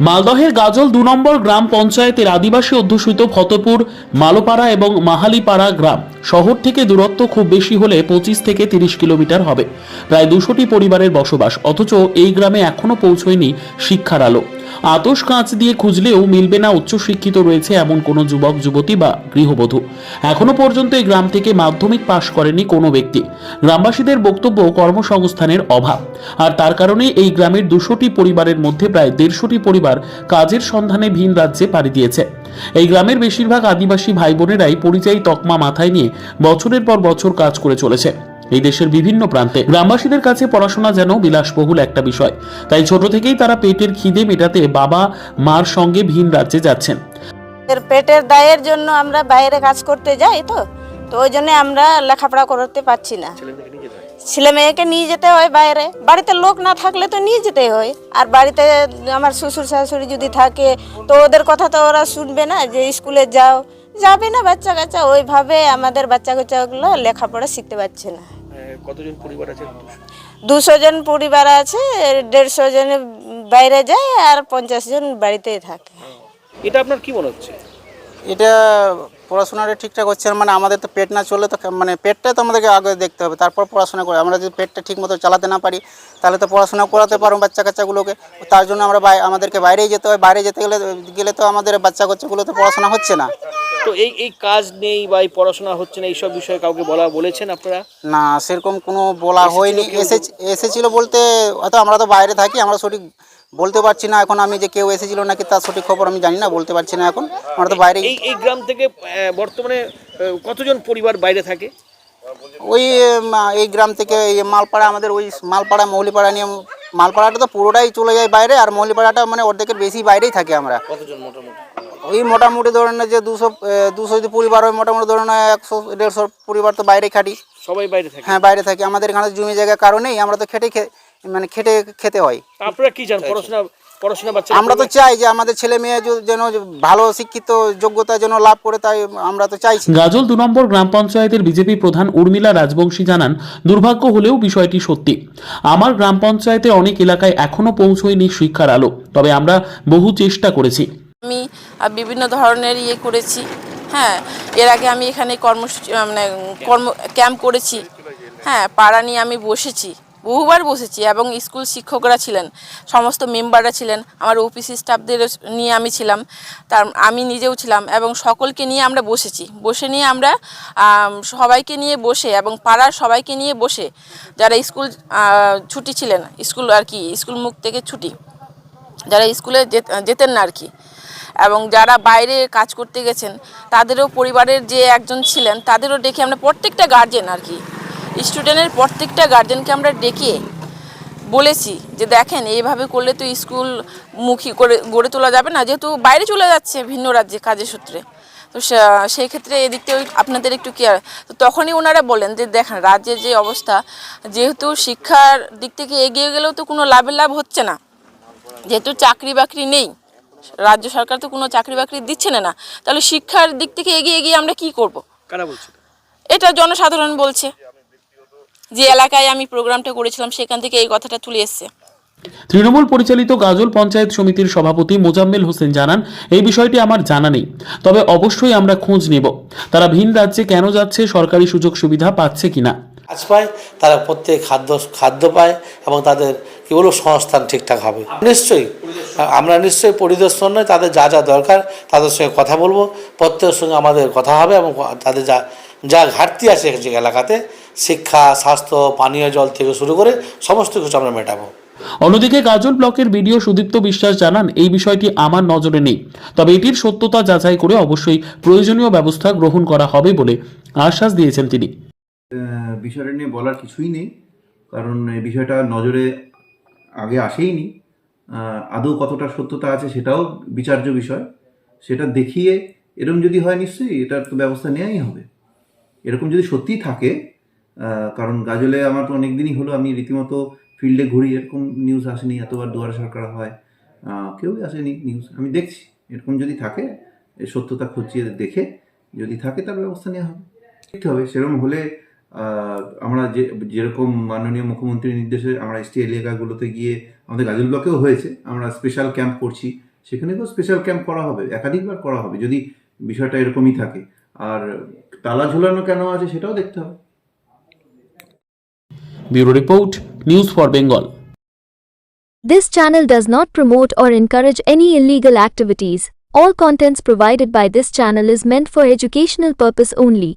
মালদহের গাজল দু নম্বর গ্রাম পঞ্চায়েতের আদিবাসী অধ্যুষিত ফতপুর, মালোপাড়া এবং মাহালিপাড়া গ্রাম। শহর থেকে দূরত্ব খুব বেশি হলে পঁচিশ থেকে তিরিশ কিলোমিটার হবে। প্রায় দুশোটি পরিবারের বসবাস, অথচ এই গ্রামে এখনও পৌঁছয়নি শিক্ষার আলো। আতস কাঁচ দিয়ে খুঁজলেও মিলবে না উচ্চশিক্ষিত রয়েছে এমন কোনো যুবক, যুবতী বা গৃহবধূ। এখনও পর্যন্ত এই গ্রাম থেকে মাধ্যমিক পাশ করেনি কোনো ব্যক্তি। গ্রামবাসীদের বক্তব্য কর্মসংস্থানের অভাব। আর তার কারণে এই গ্রামের দুশোটি পরিবারের মধ্যে প্রায় দেড়শোটি পরিবার কাজের সন্ধানে ভিন রাজ্যে পাড়ি দিয়েছে। এই গ্রামের বেশিরভাগ আদিবাসী ভাই বোনেরাই পরিযায়ী তকমা মাথায় নিয়ে বছরের পর বছর কাজ করে চলেছে। এই দেশের বিভিন্ন প্রান্তে। গ্রামবাসীদের কাছে পড়াশোনা যেন বিলাসবহুল একটা বিষয়। তাই ছোট থেকেই তারা পেটের খিদে মেটাতে বাবা, মার সঙ্গে ভিন রাজ্যে যাচ্ছেন। পেটের দায়ের জন্য আমরা বাইরে কাজ করতে যাই তো। তো ওই জন্য আমরা লেখাপড়া করতে পারছি না। ছেলে মেয়েকে নিয়ে যেতে হয় বাইরে। বাড়িতে লোক না থাকলে তো নিয়ে যেতে হয়। আর বাড়িতে আমার শ্বশুর শাশুড়ি যদি থাকে, তো ওদের কথা তো ওরা শুনবে না যে স্কুলে যাও। যাবে না বাচ্চা কাচ্চা। ওইভাবে আমাদের বাচ্চা কাচ্চাগুলো লেখাপড়া শিখতে পারছে না। কতজন পরিবার আছে? দুশো জন পরিবার আছে দেড়শো জন বাইরে যায় আর পঞ্চাশ জন বাড়িতেই থাকে। এটা আপনার কি মনে হচ্ছে? এটা পড়াশোনাটা ঠিকঠাক হচ্ছে না মানে আমাদের তো পেট না চললে তো মানে পেটটা তো আমাদেরকে আগে দেখতে হবে তারপর পড়াশোনা করে। আমরা যদি পেটটা ঠিক মতো চালাতে না পারি তাহলে তো পড়াশোনা করাতে পারব বাচ্চা কাচ্চাগুলোকে তার জন্য আমরা আমাদেরকে বাইরেই যেতে হয় বাইরে যেতে গেলে গেলে তো আমাদের বাচ্চা কাচ্চাগুলো তো পড়াশোনা হচ্ছে না। তো এই এই কাজ নেই বা এই পড়াশোনা হচ্ছে না এইসব বিষয়ে কাউকে বলা বলেছেন আপনারা? না সেরকম কোনো বলা হয়নি। এসে এসেছিল বলতে হয়তো আমরা তো বাইরে থাকি আমরা সঠিক বলতে পারছি না এখন আমি যে কেউ এসেছিল নাকি তার সঠিক খবর আমি জানি না বলতে পারছি না এখন। আমরা তো বাইরে এই এই গ্রাম থেকে আহ, বর্তমানে আহ, কতজন পরিবার বাইরে থাকে? ওই উম, এই গ্রাম থেকে এই মালপাড়া আমাদের ওই মালপাড়া মৌলিপাড়া নিয়ে মালপাড়াটা তো পুরোটাই চলে যায় বাইরে আর মৌলিপাড়াটা মানে অর্ধেকের বেশি বাইরেই থাকি আমরা। কতজন মোটামুটি? ওই মোটামুটি ধরেন না যে দুশো দুশো যদি পরিবার হয় মোটামুটি ধরেন না একশো দেড়শো পরিবার তো বাইরে খাটি। সবাই বাইরে থাকে। হ্যাঁ বাইরে থাকি। আমাদের এখানে জমি জায়গা কারণেই আমরা তো খেটে খে- মানে খেটে খেতে হয়। আপনারা কি জান পড়াশোনা পড়াশোনা বাচ্চা আমরা তো চাই যে আমাদের ছেলে মেয়ে যেন ভালো শিক্ষিত যোগ্যতা যেন লাভ করে তাই আমরা তো চাইছি। গাজল দু নম্বর গ্রাম পঞ্চায়েতের বিজেপি প্রধান উর্মিলা রাজবংশী জানান দুর্ভাগ্য হলেও বিষয়টি সত্যি। আমার গ্রাম পঞ্চায়েতে অনেক এলাকায় এখনও পৌঁছয়নি শিক্ষার আলো তবে আমরা বহু চেষ্টা করেছি। আমি বিভিন্ন ধরনের ইয়ে করেছি। হ্যাঁ এর আগে আমি এখানে কর্মসূচি মানে কর্ম, ক্যাম্প করেছি। হ্যাঁ পাড়া নিয়ে আমি বসেছি। বহুবার বসেছি এবং স্কুল শিক্ষকরা ছিলেন, সমস্ত মেম্বাররা ছিলেন, আমার ওপিসি স্টাফদের নিয়ে আমি ছিলাম, তার, আমি নিজেও ছিলাম এবং সকলকে নিয়ে আমরা বসেছি। বসে নিয়ে আমরা সবাইকে নিয়ে বসে এবং পাড়ার সবাইকে নিয়ে বসে, যারা স্কুল ছুটি ছিলেন, স্কুল আর কি, স্কুল মুখ থেকে ছুটি, যারা স্কুলে যেত- যেতেন না আর কি। এবং যারা বাইরে কাজ করতে গেছেন, তাদেরও পরিবারের যে একজন ছিলেন, তাদেরও ডেকে আমরা প্রত্যেকটা গার্জেন আর কি স্টুডেন্টের প্রত্যেকটা গার্জেনকে আমরা ডেকে বলেছি যে দেখেন, এইভাবে করলে তো স্কুল মুখী করে, গড়ে তোলা যাবে না, যেহেতু বাইরে চলে যাচ্ছে ভিন্ন রাজ্যে কাজের সূত্রে। তো সেই ক্ষেত্রে এদিক থেকে আপনাদের একটু কেয়ার তো তখনই ওনারা বলেন যে দেখেন, রাজ্যের যে অবস্থা, যেহেতু শিক্ষার দিক থেকে এগিয়ে গেলেও তো কোনো লাভের লাভ হচ্ছে না। যেহেতু চাকরি বাকরি নেই রাজ্য সরকার তো কোনো চাকরি বাকরি দিচ্ছে না তাহলে শিক্ষার দিক থেকে এগিয়ে গিয়ে আমরা কি করব। কারা বলছে? এটা জনসাধারণ বলছে যে এলাকায় আমি প্রোগ্রামটা করেছিলাম সেখান থেকে এই কথাটা তুলে এসছে। তৃণমূল পরিচালিত গাজল পঞ্চায়েত সমিতির সভাপতি মোজাম্মেল হোসেন জানান এই বিষয়টি আমার জানা নেই তবে অবশ্যই আমরা খোঁজ নেব। তারা ভিন রাজ্যে কেন যাচ্ছে সরকারি সুযোগ সুবিধা পাচ্ছে কিনা? কাজ পায়, তারা প্রত্যেক খাদ্য খাদ্য পায় এবং তাদের, কি বলব, সংস্থান ঠিকঠাক হবে। নিশ্চয়ই, আমরা নিশ্চয়ই পরিদর্শন নয়, তাদের যা যা দরকার তাদের সঙ্গে কথা বলব। প্রত্যেকের সঙ্গে আমাদের কথা হবে এবং তাদের যা যা ঘাটতি আছে যে এলাকাতে, শিক্ষা, স্বাস্থ্য, পানীয় জল থেকে শুরু করে সমস্ত কিছু আমরা মেটাবো। অন্যদিকে গাজল ব্লকের বিডিও সুদীপ্ত বিশ্বাস জানান, এই বিষয়টি আমার নজরে নেই। তবে এটির সত্যতা যাচাই করে অবশ্যই প্রয়োজনীয় ব্যবস্থা গ্রহণ করা হবে বলে আশ্বাস দিয়েছেন তিনি। বিষয়টা নিয়ে বলার কিছুই নেই। কারণ এই বিষয়টা নজরে আগে আসেইনি। আদৌ কতটা সত্যতা আছে সেটাও বিচার্য বিষয়। সেটা দেখিয়ে এরকম যদি হয় নিশ্চয়ই, এটার তো ব্যবস্থা নেওয়াই হবে। এরকম যদি সত্যিই থাকে কারণ গাজলে আমার তো অনেক দিনই হলো, আমি রীতিমতো ফিল্ডে ঘুরি, এরকম নিউজ আসেনি, এতবার দুয়ারে সরকার হয়। কেউই আসেনি নিউজ আমি দেখছি। এরকম যদি থাকে সত্যতা খুঁজিয়ে দেখে যদি থাকে, তার ব্যবস্থা নেওয়া হবে। দেখতে হবে সেরকম হলে আমরা যে যেরকম মাননীয় মুখ্যমন্ত্রীর নির্দেশে আমরা এসটি এলাকাগুলোতে গিয়ে আমাদের গাজল ব্লকেও হয়েছে আমরা স্পেশাল ক্যাম্প করছি সেখানে তো স্পেশাল ক্যাম্প করা হবে একাধিকবার করা হবে যদি বিষয়টা এরকমই থাকে আর তালা ঝুলানো কেন আছে সেটাও দেখতে হবে bureau report news for Bengal This channel does not promote or encourage any illegal activities. All contents provided by this channel is meant for educational purpose only.